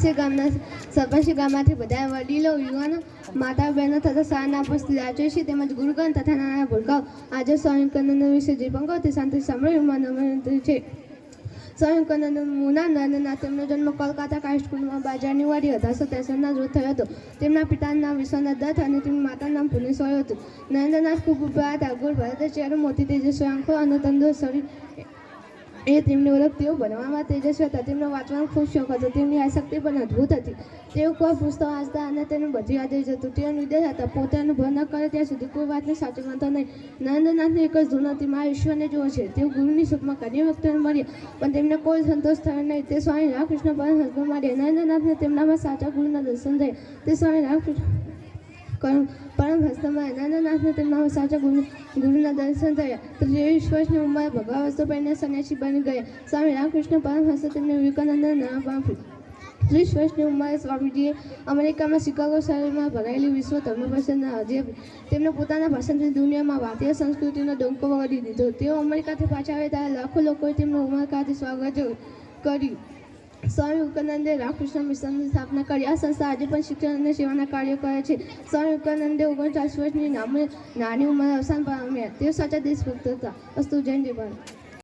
સરપંચી ગામના સરપંચી ગામમાંથી બધા વડીલો, યુવાનો, માતા બહેનો તથા શાળાના ઉપસ્થિત રાજ્યો છે તેમજ ગુરુગણ તથા નાના ભૂલકાઓ આજે સ્વામી વિશે જે પણ તે શાંતિ સાંભળ્યું માનવ છે. સ્વામી મુના નંદના તેમનો જન્મ કોલકાતા કાઈ સ્કૂલમાં બાજારની વાડી અઢારસો ત્રેસઠના રોજ થયો હતો. તેમના પિતાનું નામ વિશ્વનાથ દત્ત અને તેમની માતાનું નામ પુનેશ્વર હતું. નરેન્દ્રનાથ ખૂબ ઉપરા હતા ગુણ ભારત ચહેરો મોતી તેજસ્વી આંખો અને તંદુરસ્ત શરીર એ તેમની ઓળખ તેઓ ભણવામાં તેજસ્વી હતા તેમનો વાંચવાનો ખૂબ શોખ હતો. તેમની આસક્તિ પણ અદ્ભુત હતી. તેઓ કોઈ પુસ્તક વાંચતા અને તેનું બધી યાદ રહી જતું. તેઓ નિર્દેશ હતા. પોતે અનુભવ ન કરે ત્યાં સુધી કોઈ વાતને સાચું માનતો નહીં. નરેન્દ્રનાથની એક જ ધૂન હતી. મારા ઈશ્વરને જુઓ છે. તેઓ ગુરુની સુખમાં ઘણી વખતે મળ્યા પણ તેમને કોઈ સંતોષ થયો નહીં. તે સ્વામી રામકૃષ્ણ પરમહંસમાં મળ્યા નરેન્દ્રનાથને તેમનામાં સાચા ગુરુના દર્શન થયા. તે સ્વામી રામકૃષ્ણ પરમ પરમ હસ્તમાં નંદનાથને તેમના સાચા ગુરુ, ગુરુના દર્શન થયા. ત્રેવીસ વર્ષની ઉંમરે ભગવા વસ્તુ પહેરીને સન્યાસી બની ગયા. સ્વામી રામકૃષ્ણ પરમહંસે તેમને વિવેકાનંદનું નામ આપ્યું ત્રીસ વર્ષની ઉંમરે સ્વામીજીએ અમેરિકામાં શિકાગો શહેરમાં ભરાયેલી વિશ્વ ધર્મ પરિષદના અધ્યક્ષ તેમણે પોતાના ભાષણથી દુનિયામાં ભારતીય સંસ્કૃતિનો ડંકો વગાડી દીધો. તેઓ અમેરિકાથી પાછા આવ્યા ત્યારે લાખો લોકોએ તેમનું ઉમરકાથી સ્વાગત કર્યું. સ્વામી વિવેકાનંદે રામકૃષ્ણ મિશનની સ્થાપના કરી. આ સંસ્થા આજે પણ શિક્ષણ અને સેવાના કાર્યો કરે છે. સ્વામી વિવેકાનંદે ઓગણચાલીસ વર્ષની નામે નાની ઉંમરે અવસાન પામ્યા. તેઓ સાચા દેશભક્ત હતા. અસ્તુ, જય જય